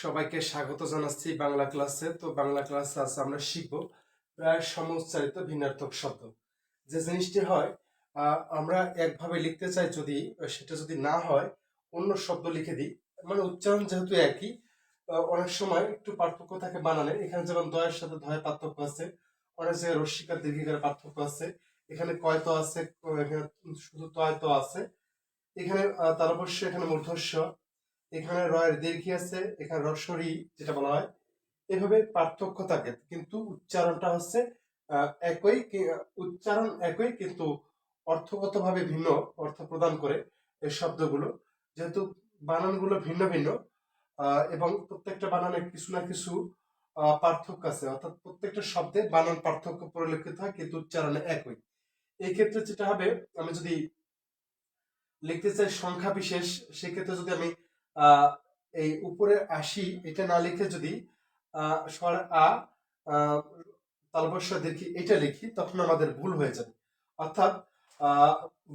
সবাইকে স্বাগত জানাচ্ছি বাংলা ক্লাসে। তো বাংলা ক্লাসে আজ আমরা শিখব প্রায় সমুচ্চারিত ভিন্নার্থক শব্দ। যে জিনিসটি হয় আমরা একভাবে লিখতে চাই যদি, সেটা যদি না হয়, অন্য শব্দ লিখে দিই। মানে উচ্চারণ যেহেতু একই অনেক সময় একটু পার্থক্য থাকে বানানে। এখানে যেমন দয়ের সাথে ধয়ের পার্থক্য আছে, অনেক জায়গায় রস্মিকার দীর্ঘিকার পার্থক্য আছে। এখানে কয়তো আছে এখানে শুধু তয়তো আছে। এখানে তার অবশ্য এখানে মূর্ধস্য এখানে রয়ের দীর্ঘি আছে, এখানে রসরি যেটা বলা হয়। এভাবে পার্থক্য থাকে, কিন্তু উচ্চারণটা হচ্ছে একই উচ্চারণ একই কিন্তু অর্থগতভাবে ভিন্ন, অর্থ প্রদান করে এই শব্দগুলো। যেহেতু বানানগুলো ভিন্ন ভিন্ন এবং প্রত্যেকটা বানানে কিছু না কিছু পার্থক্য আছে। অর্থাৎ প্রত্যেকটা শব্দে বানান পার্থক্য পরিলক্ষিত হয়, কিন্তু উচ্চারণে একই। এই ক্ষেত্রে যেটা হবে, আমি যদি লিখতে চাই সংখ্যা বিশেষ সেক্ষেত্রে যদি আমি এই উপরে আশি, এটা না লিখে যদি স্বর আ তালবস্য দীর্ঘি এটা লিখি, তখন আমাদের ভুল হয়ে যাবে। অর্থাৎ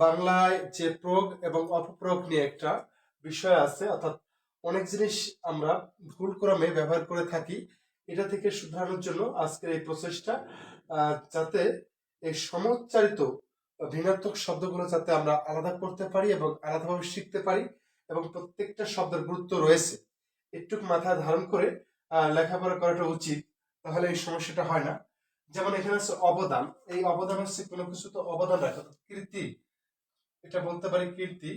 বাংলায় যে প্রয়োগ এবং অপপ্রয়োগ নিয়ে একটা বিষয় আছে, অর্থাৎ অনেক জিনিস আমরা ভুল ক্রমে ব্যবহার করে থাকি, এটা থেকে শুধরানোর জন্য আজকের এই প্রচেষ্টা যাতে এই সমোচ্চারিত ভিন্নাত্মক শব্দগুলো যাতে আমরা আলাদা করতে পারি এবং আলাদাভাবে শিখতে পারি এবং প্রত্যেকটা শব্দের গুরুত্ব রয়েছে। একটু মাথা ধারণ করে লেখাপড়া করাটা উচিত, তাহলে এই সমস্যাটা হয় না। যেমন এখানে আছে অবদান। এই অবদান হচ্ছে কোনো কিছু তো অবদান রাখা। কীর্তি, এটা বলতে পারি কীর্তি।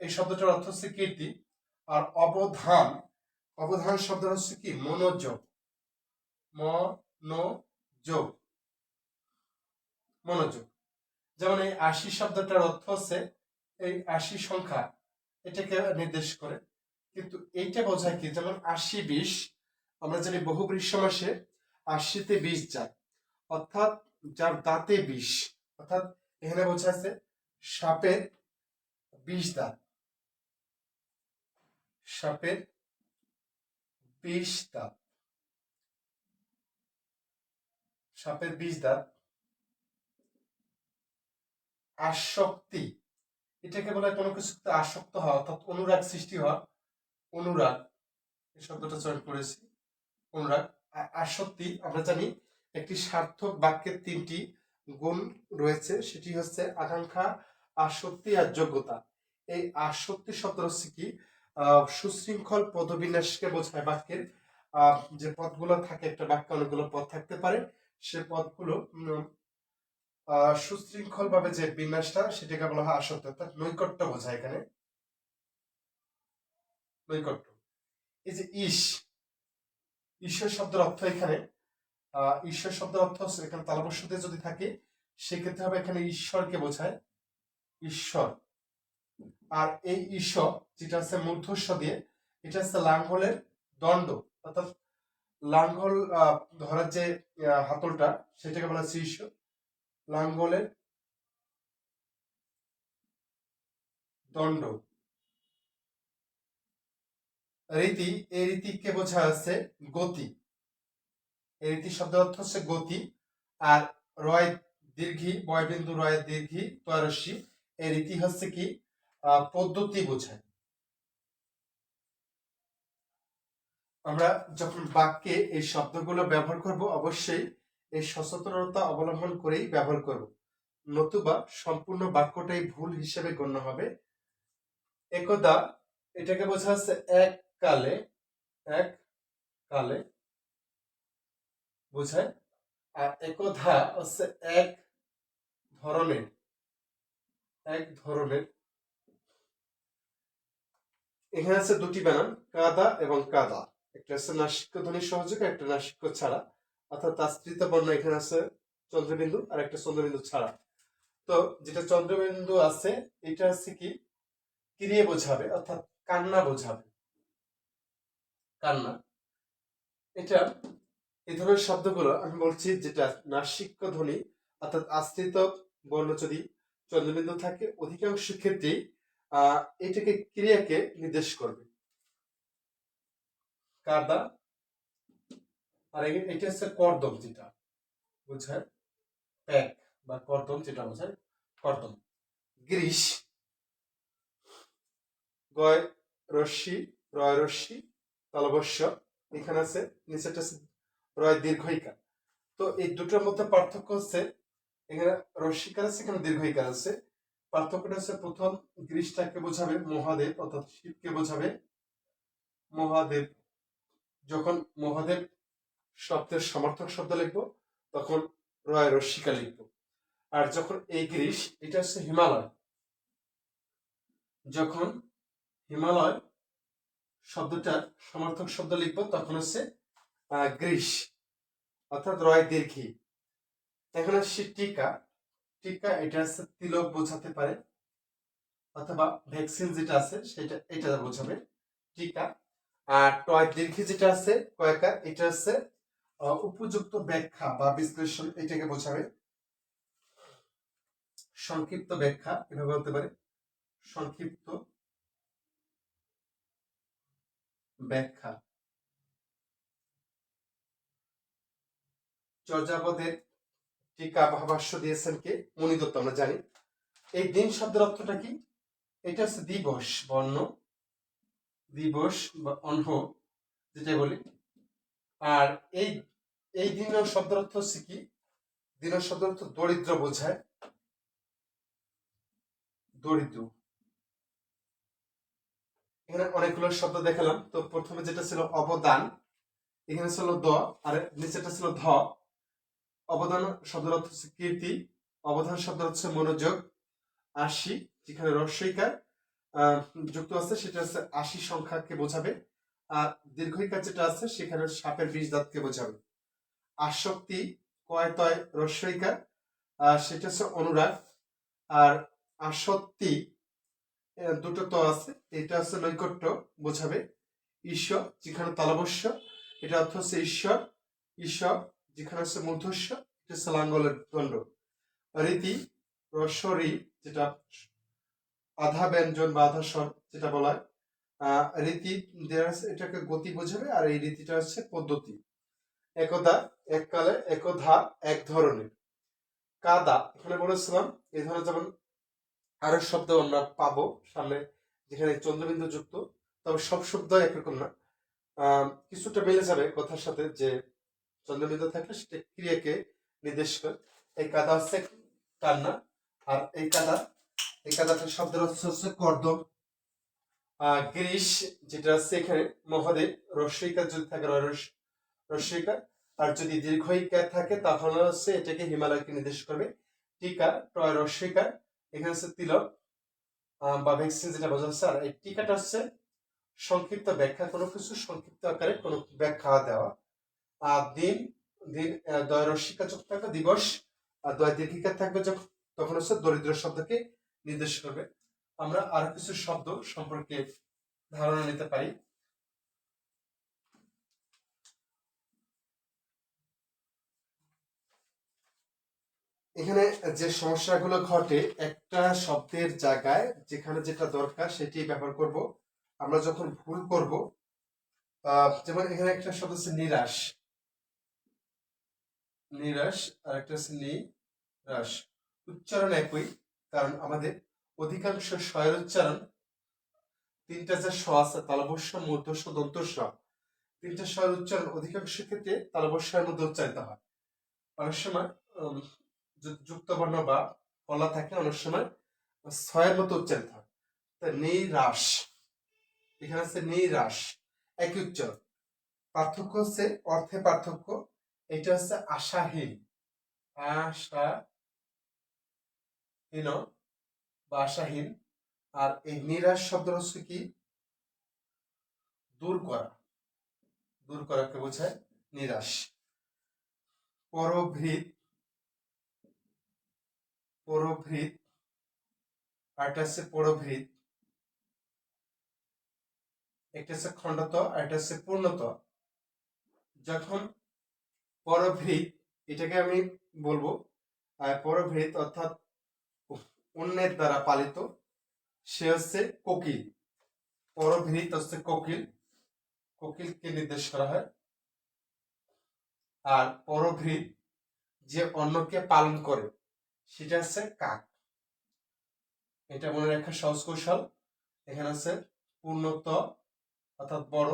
এই শব্দটার অর্থ হচ্ছে কীর্তি। আর অবধান অবধান শব্দ হচ্ছে কি? মনোযোগ। মনোযোগ। মনোযোগ। যেমন এই আশি শব্দটার অর্থ হচ্ছে এই আশি সংখ্যা। এটাকে নির্দেশ করে। কিন্তু এইটা বোঝায় কি? যেমন আশি বিশ, আমরা জানি বহু সমাসে আশিতে বিষ যায়। অর্থাৎ যার দাঁতে বিষ অর্থাৎ এখানে বোঝা বোঝাচ্ছে সাপের বিষ দাঁত। সাপের বিষ দাঁত। সাপের বিষ দাঁত। আসক্তি। এটাকে বলা কোনো কিছুতে আসক্ত হওয়া অর্থাৎ অনুরাগ সৃষ্টি হওয়া, অনুরাগ, এই শব্দটা চয়ন করেছি, অনুরাগ আসক্তি, আমরা জানি একটি সার্থক বাক্যের তিনটি গুণ রয়েছে, সেটি হচ্ছে আকাঙ্ক্ষা, আসক্তি আর যোগ্যতা। এই আসক্তি শব্দ হচ্ছে কি? সুশৃঙ্খল পদবিন্যাসকে বোঝায় বাক্যের। যে পদগুলো থাকে, একটা বাক্যে অনেকগুলো পদ থাকতে পারে, সে পদগুলো সুশৃঙ্খল ভাবে যে বিন্যাসটা, সেটাকে বলা হয় আসক্তি, অর্থাৎ নৈকট্য বোঝায় এখানে। নৈকট্য। এই যে ইস, ঈশ্বর শব্দের অর্থ এখানে ঈশ্বর শব্দের অর্থ এখানে তালবস্যতে যদি থাকে, সেক্ষেত্রে হবে এখানে ঈশ্বরকে বোঝায়। ঈশ্বর। আর এই ঈশ্বর, যেটা হচ্ছে মূর্ধস্ব দিয়ে, এটা হচ্ছে লাঙ্গলের দণ্ড, অর্থাৎ লাঙ্গল ধরার যে হাতলটা, সেটাকে বলা হচ্ছে ঈশ্বর। লাঙ্গলের দণ্ড। রীতি, এই রীতিকে বোঝা যাচ্ছে গতি। এই রীতি শব্দের অর্থ হচ্ছে গতি। আর রয় দীর্ঘি, বয়বিন্দু রয় দীর্ঘি তয়রস্যি এই রীতি হচ্ছে কি? পদ্ধতি বোঝায়। আমরা যখন বাক্যে এই শব্দগুলো ব্যবহার করব, অবশ্যই এই সচেতনতা অবলম্বন করেই ব্যবহার করব। নতুবা সম্পূর্ণ বাক্যটাই ভুল হিসেবে গণ্য হবে। একদা এটাকে বোঝা যাচ্ছে এক কালে এক কালে বোঝায়। আর একধা হচ্ছে এক ধরনের এক ধরনের। এখানে আছে দুটি বানান, কাদা এবং কাদা। একটা আছে নাসিক্য ধ্বনি সহযোগ, একটা নাসিক্য ছাড়া। অর্থাৎ তাস্ত্রিত বর্ণ এখানে আছে চন্দ্রবিন্দু আর একটা চন্দ্রবিন্দু ছাড়া। তো যেটা চন্দ্রবিন্দু আছে, এটা হচ্ছে কি? কিরিয়ে বোঝাবে, অর্থাৎ কান্না বোঝাবে। কান্না। এটা এই ধরনের শব্দগুলো আমি বলছি যেটা নাসিক্য ধ্বনি, অর্থাৎ আশ্রিত বর্ণ যদি চন্দ্রবিন্দু থাকে, অধিকাংশ ক্ষেত্রেই, আহ, এটাকে ক্রিয়াকে নির্দেশ করবে। কাদা আর এটা হচ্ছে কর্দম যেটা বোঝায় প্যাক বা কর্দম যেটা বোঝায় কর্দম। গ্রীষ গয়, রশ্মি, রয় রশ্মি তালবস্য এখানে আছে নিচেটা আছে রয় দীর্ঘইকার। তো এই দুটোর মধ্যে পার্থক্য হচ্ছে, এখানে রস্বীকার আছে, এখানে দীর্ঘইকার আছে। পার্থক্যটা হচ্ছে প্রথম গ্রীষ্মটাকে বোঝাবে মহাদেব, অর্থাৎ শিবকে বোঝাবে মহাদেব। যখন মহাদেব শব্দের সমর্থক শব্দ লিখব, তখন রয় রস্বীকার লিখব। আর যখন এই গ্রীষ এটা হচ্ছে হিমালয়। যখন হিমালয় শব্দটার সমর্থক শব্দ লিখব, তখন হচ্ছে গ্রীষ অর্থাৎ রয় দীর্ঘী। এখন আসছে টিকা। টিকা, এটা হচ্ছে তিলক বোঝাতে পারে, অথবা ভ্যাকসিন যেটা আছে, সেটা, এটা বোঝাবে। টিকা, আর টয় দীর্ঘী যেটা আছে কয়েকার এটা হচ্ছে উপযুক্ত ব্যাখ্যা বা বিশ্লেষণ এটাকে বোঝাবে। সংক্ষিপ্ত ব্যাখ্যা এভাবে বলতে পারে? সংক্ষিপ্ত ব্যাখ্যা। চর্যাপদের টিকা ভাবাস্য দিয়েছেন কে? মণি দত্ত আমরা জানি। এই দিন শব্দের অর্থটা কি? এটা হচ্ছে দিবস, বর্ণ। দিবস বা অন্য যেটা বলি। আর এই এই দিন শব্দের অর্থ হচ্ছে কি? দিন শব্দের অর্থ দরিদ্র বোঝায়। দরিদ্র। এখানে অনেকগুলো শব্দ দেখালাম। তো প্রথমে যেটা ছিল অবদান এখানে ছিল দ আর নিচেটা ছিল ধ। অবদান শব্দের অর্থ হচ্ছে কীর্তি অবদান শব্দ হচ্ছে মনোযোগ আশি যেখানে রস্বইকার আহ, যুক্ত আছে সেটা হচ্ছে আশি সংখ্যাকে বোঝাবে। আর দীর্ঘইকার যেটা আছে সেখানে সাপের বিষ দাঁতকে বোঝাবে। আসক্তি কয় তয় রস্বইকার আর সেটা হচ্ছে অনুরাগ, আর আসক্তি দুটো তো আছে। এটা হচ্ছে নৈকট্য, বোঝাবে। ঈশ্বর, যেখানে তালবস্য এটা অর্থ হচ্ছে ঈশ্বর ঈশ্বর, যেখানে হচ্ছে মূর্ধস্য, এটা হচ্ছে লাঙ্গলের দণ্ড। রীতি রস্বরী যেটা আধা ব্যঞ্জন বা আধা স্বর, যেটা বলা হয়। রীতি দেওয়া এটাকে গতি বোঝাবে, আর এই রীতিটা হচ্ছে পদ্ধতি। একদা, এককালে, একধা এক ধরনের কাদা, এখানে বলেছিলাম, এই ধরনের যেমন আরও শব্দ আমরা পাবো সামনে, যেখানে চন্দ্রবিন্দু যুক্ত, তবে সব শব্দ একরকম না। কিছুটা মিলে যাবে কথার সাথে যে চন্দ্রবিন্দু থাকলে সেটা ক্রিয়াকে নির্দেশ করে। এই কাদা হচ্ছে কান্না আর এই কাদা, এই কাদাটার শব্দের অর্থ হচ্ছে কর্দম। গ্রীষ যেটা আছে এখানে মহাদেব রস্বইকার যদি থাকে রস- রস্বইকার আর যদি দীর্ঘইকার থাকে, তাহলে হচ্ছে এটাকে হিমালয়কে নির্দেশ করবে। টিকা টয় রস্বইকার এখানে হচ্ছে তিলক বা ভ্যাকসিন যেটা বোঝা যাচ্ছে। আর এই টিকাটা হচ্ছে সংক্ষিপ্ত ব্যাখ্যা, কোনো কিছু সংক্ষিপ্ত আকারে কোনো ব্যাখ্যা দেওয়া। আর দিন দিন দয় রস্বইকার যখন থাকবে, দিবস, আর দয় দীর্ঘিকার থাকবে যখন, তখন হচ্ছে দরিদ্র শব্দকে নির্দেশ করবে। আমরা আরও কিছু শব্দ সম্পর্কে ধারণা নিতে পারি এখানে যে সমস্যাগুলো ঘটে, একটা শব্দের জায়গায় যেখানে যেটা দরকার সেটি ব্যবহার করব। আমরা যখন ভুল করব যেমন এখানে একটা শব্দ হচ্ছে নিরাশ। নিরাশ আর একটা হচ্ছে নিরাশ। উচ্চারণ একই, কারণ আমাদের অধিকাংশ স্বয়ের উচ্চারণ তিনটা যে স আছে, তালবস্য মূর্ধস্য দন্তস্ব তিনটা স্বয়ের উচ্চারণ অধিকাংশ ক্ষেত্রে তালবস্যের মধ্যে উচ্চারিত হয়। অনেক সময় যুক্ত বর্ণ বা ফলা থাকে, অনেক সময় ছয়ের মতো উচ্চারিত হয়। তা নিরাশ এখানে আছে নেই নিরাশ একই উচ্চারণ পার্থক্য হচ্ছে অর্থে পার্থক্য, এটা হচ্ছে আশাহীন। আশাহীন বা আশাহীন। আর এই নিরাশ শব্দ হচ্ছে কি? দূর করা। দূর করাকে বোঝায়? নিরাশ পরভৃত পরভৃত আরেকটা হচ্ছে পরভৃত, একটা হচ্ছে খণ্ডত আর একটা হচ্ছে পূর্ণত। যখন পরভৃত, এটাকে আমি বলব পরভৃত অর্থাৎ অন্যের দ্বারা পালিত, সে হচ্ছে কোকিল। পরভৃত হচ্ছে কোকিল। কোকিলকে নির্দেশ করা হয়। আর পরভৃত যে অন্যকে পালন করে সেটা হচ্ছে কাক। এটা মনে রাখার সহজ কৌশল। এখানে আছে পূর্ণত অর্থাৎ বড়।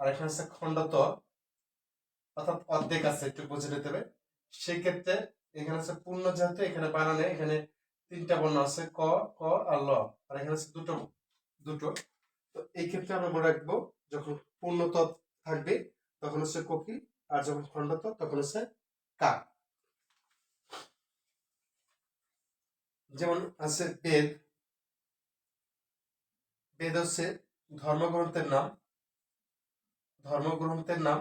আর এখানে আছে খণ্ডত, অর্থাৎ অর্ধেক আছে, একটু বুঝে নিতে হবে। সেই ক্ষেত্রে এখানে আছে পূর্ণ যেহেতু, এখানে বানানে, এখানে তিনটা বর্ণ আছে, ক ক আর ল। আর এখানে আছে দুটো দুটো। তো এই ক্ষেত্রে আমরা মনে রাখব, যখন পূর্ণত থাকবে, তখন হচ্ছে কোকিল আর যখন খণ্ডত, তখন হচ্ছে কা যেমন আছে বেদ। বেদ হচ্ছে ধর্মগ্রন্থের নাম। ধর্মগ্রন্থের নাম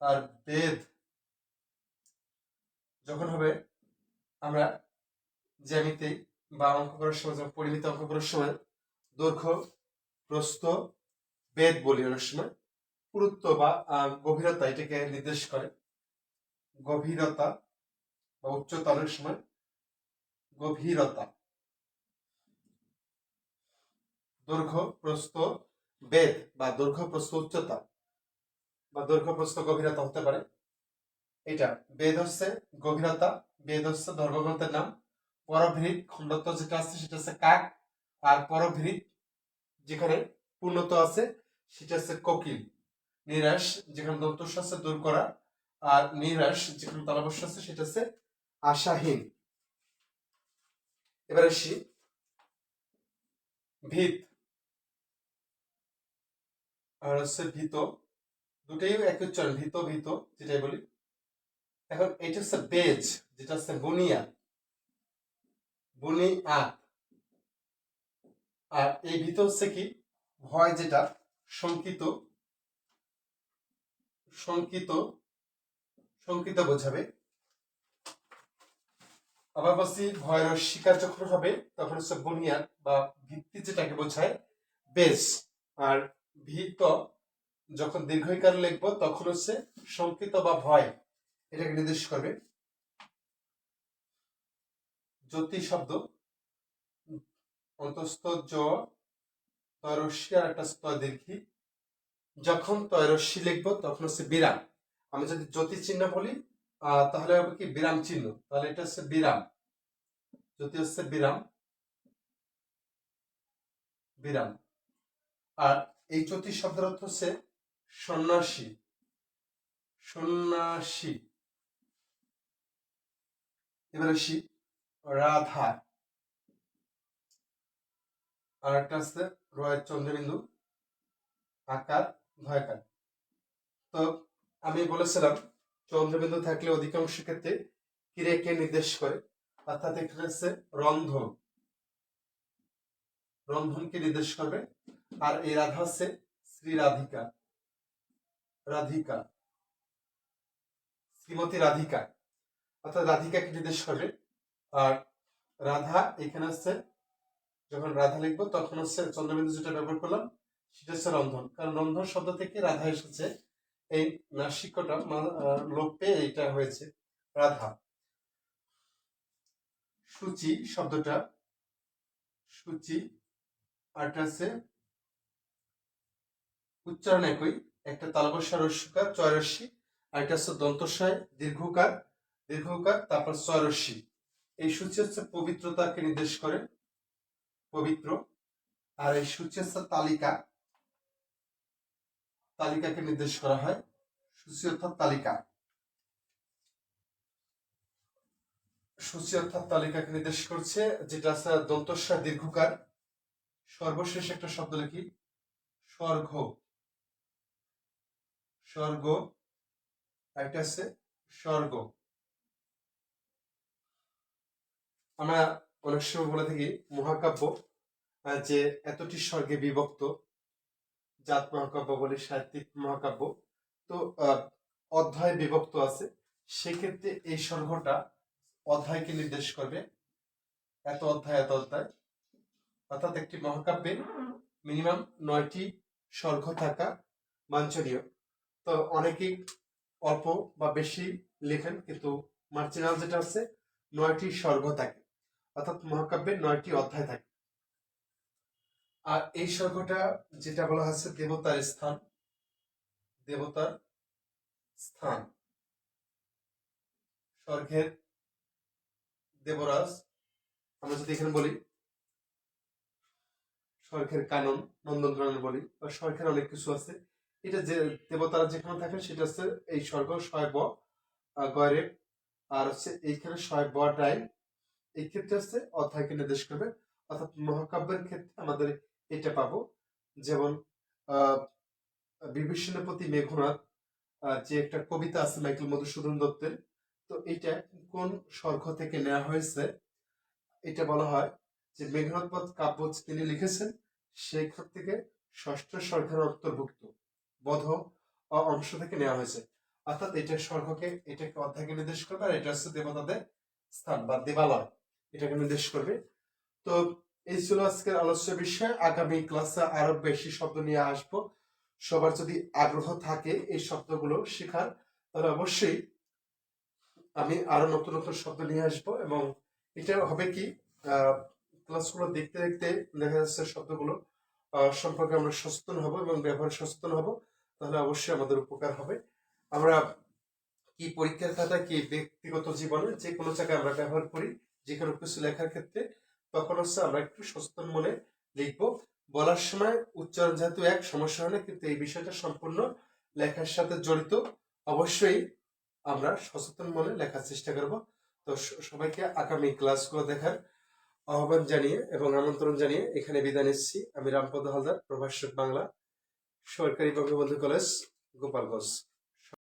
আর বেদ। যখন হবে, আমরা জ্যামিতি বা অঙ্ক করার সময়, যেমন পরিমিত অঙ্ক করার সময়, দৈর্ঘ্য, প্রস্থ, বেদ বলি অনেক সময়। পুরুত্ব বা গভীরতা এটাকে নির্দেশ করে। গভীরতা বা অনেক সময় গভীরতা। দৈর্ঘ্য, প্রস্থ বেদ বা দৈর্ঘ্য, প্রস্থ, উচ্চতা বা দৈর্ঘ্য, প্রস্থ, গভীরতা হতে পারে। এটা বেদ হচ্ছে গভীরতা বেদ হচ্ছে ধর্মগ্রন্থের নাম। পরভৃত খণ্ডত্ব যেটা আছে সেটা হচ্ছে কাক, আর পরভৃত যেখানে পূর্ণত আছে সেটা হচ্ছে কোকিল। নিরাশ যেখানে দন্তস্ব আছে দূর করা, আর নিরাশ যেখানে তালাবস্য আছে সেটা হচ্ছে আশাহীন। এবার আসি ভিত। আর হচ্ছে ভীত। দুটাই এক উচ্চারণ, ভীত ভীত, যেটাই বলি। এখন এটা হচ্ছে বেজ, যেটা হচ্ছে বুনিয়া বুনিয়াদ। আর এই ভীত হচ্ছে কি? ভয় যেটা, শঙ্কিত। শঙ্কিত শঙ্কিত বোঝাবে। বলছি ভয়ের শিকার যখন হবে তখন হচ্ছে বুনিয়াদ বা ভিত্তি যেটাকে বোঝায় বেজ আর ভীত যখন দীর্ঘইকার লিখব, তখন হচ্ছে শঙ্কিত বা ভয় এটাকে নির্দেশ করবে। জ্যোতি শব্দ, অন্তস্থ জ আর একটা স্তর দীর্ঘি। যখন তয়রস্যি লিখব, তখন হচ্ছে বিরাম আমি যদি জ্যোতি চিহ্ন বলি তাহলে হবে কি বিরাম চিহ্ন। তাহলে এটা হচ্ছে বিরাম। যদি হচ্ছে বিরাম। বিরাম। আর এই জ্যোতি শব্দের অর্থ হচ্ছে সন্ন্যাসী। সন্ন্যাসী। এবার আসি রাধা। আর একটা আছে রয়ের চন্দ্রবিন্দু, আকার, ভয়কার। তো আমি বলেছিলাম চন্দ্রবিন্দু থাকলে অধিকাংশ ক্ষেত্রে ক্রিয়াকে নির্দেশ করে, অর্থাৎ এখানে হচ্ছে রন্ধন। রন্ধনকে নির্দেশ করবে। আর এই রাধা হচ্ছে শ্রী রাধিকা। রাধিকা। শ্রীমতী রাধিকা। অর্থাৎ রাধিকাকে নির্দেশ করবে। আর রাধা এখানে হচ্ছে, যখন রাধা লিখব, তখন হচ্ছে চন্দ্রবিন্দু যেটা ব্যবহার করলাম, সেটা হচ্ছে রন্ধন। কারণ রন্ধন শব্দ থেকে রাধা এসেছে এই নাসিকটা লোপ পেয়ে এটা হয়েছে। রাধা। সূচি শব্দটা। সূচি আছে উচ্চারণ একই। একটা তালবস্যা রস্যকার চয়রস্যি আর একটা হচ্ছে দন্তস্বয়, দীর্ঘকার দীর্ঘকার, তারপর চয়রস্যি এই সূচি হচ্ছে পবিত্রতাকে নির্দেশ করে, পবিত্র। আর এই সূচি হচ্ছে তালিকা। তালিকাকে নির্দেশ করা হয়। সূচি অর্থাৎ তালিকা। সূচি অর্থাৎ তালিকাকে নির্দেশ করছে, যেটা আছে দন্তস্বয় দীর্ঘকার। সর্বশেষ একটা শব্দ লিখি স্বর্গ। স্বর্গ। একটা আছে, স্বর্গ। আমরা অনেক সময় বলে থাকি মহাকাব্য যে এতটি স্বর্গে বিভক্ত। জাত মহাকাব্য বলে, সাহিত্যিক মহাকাব্য। তো অধ্যায় বিভক্ত আছে। সেক্ষেত্রে এই স্বর্গটা অধ্যায়কে নির্দেশ করবে। এত অধ্যায় এত অধ্যায়। অর্থাৎ একটি মহাকাব্যে মিনিমাম নয়টি স্বর্গ থাকা বাঞ্ছনীয়। তো অনেকেই অল্প বা বেশি লেখেন, কিন্তু মার্জিনাল যেটা আছে, নয়টি স্বর্গ থাকে। অর্থাৎ মহাকাব্যের নয়টি অধ্যায় থাকে। আর এই স্বর্গটা যেটা বলা হচ্ছে দেবতার স্থান দেবতার স্থান। স্বর্গের দেবরাজ আমরা যদি এখানে বলি স্বর্গের কানন নন্দন কানন বলি বা স্বর্গের অনেক কিছু আছে। এটা যে দেবতারা যেখানে থাকেন সেটা হচ্ছে এই স্বর্গ শয় ব আহ, আর হচ্ছে এইখানে শয় ব ডাই এই ক্ষেত্রে হচ্ছে অধ্যায়কে নির্দেশ করবে। অর্থাৎ মহাকাব্যের ক্ষেত্রে আমাদের এটা পাবো। যেমন বিভীষণের প্রতি মেঘনাথ যে একটা কবিতা আছে মাইকেল মধুসূদন দত্তের, তো এটা কোন স্বর্গ থেকে নেওয়া হয়েছে, এটা বলা হয় যে মেঘনাথ পথ কাব্য তিনি লিখেছেন সেইখান থেকে ষষ্ঠ স্বর্গের অন্তর্ভুক্ত, বধ অংশ থেকে নেওয়া হয়েছে। অর্থাৎ এটা স্বর্গকে, এটাকে অধ্যায়কে নির্দেশ করবে, আর এটা হচ্ছে দেবতাদের স্থান বা দেবালয়, এটাকে নির্দেশ করবে। তো এই ছিল আজকের আলোচ্য বিষয়। আগামী ক্লাসে আরও বেশি শব্দ নিয়ে আসব। সবার যদি আগ্রহ থাকে এই শব্দগুলো শেখার, তাহলে অবশ্যই আমি আরও নতুন নতুন শব্দ নিয়ে আসব এবং এটা হবে কি ক্লাসগুলো দেখতে দেখতে দেখা যাচ্ছে শব্দগুলো সম্পর্কে আমরা সচেতন হব এবং ব্যবহার সচেতন হব, তাহলে অবশ্যই আমাদের উপকার হবে। আমরা কি পরীক্ষার খাতা, কি ব্যক্তিগত জীবনে যে কোনো জায়গায় আমরা ব্যবহার করি যে কোনো কিছু লেখার ক্ষেত্রে তখন হচ্ছে আমরা একটু সচেতন মনে লিখব বলার সময় উচ্চারণ যেহেতু এক, সমস্যা হয় না, কিন্তু এই বিষয়টা সম্পূর্ণ লেখার সাথে জড়িত। অবশ্যই আমরা সচেতন মনে লেখার চেষ্টা করব। তো সবাইকে আগামী ক্লাসগুলো দেখার আহ্বান জানিয়ে এবং আমন্ত্রণ জানিয়ে এখানে বিদায় নিচ্ছি। আমি রামপদ হালদার, প্রভাষক বাংলা, সরকারি বঙ্গবন্ধু কলেজ, গোপালগঞ্জ।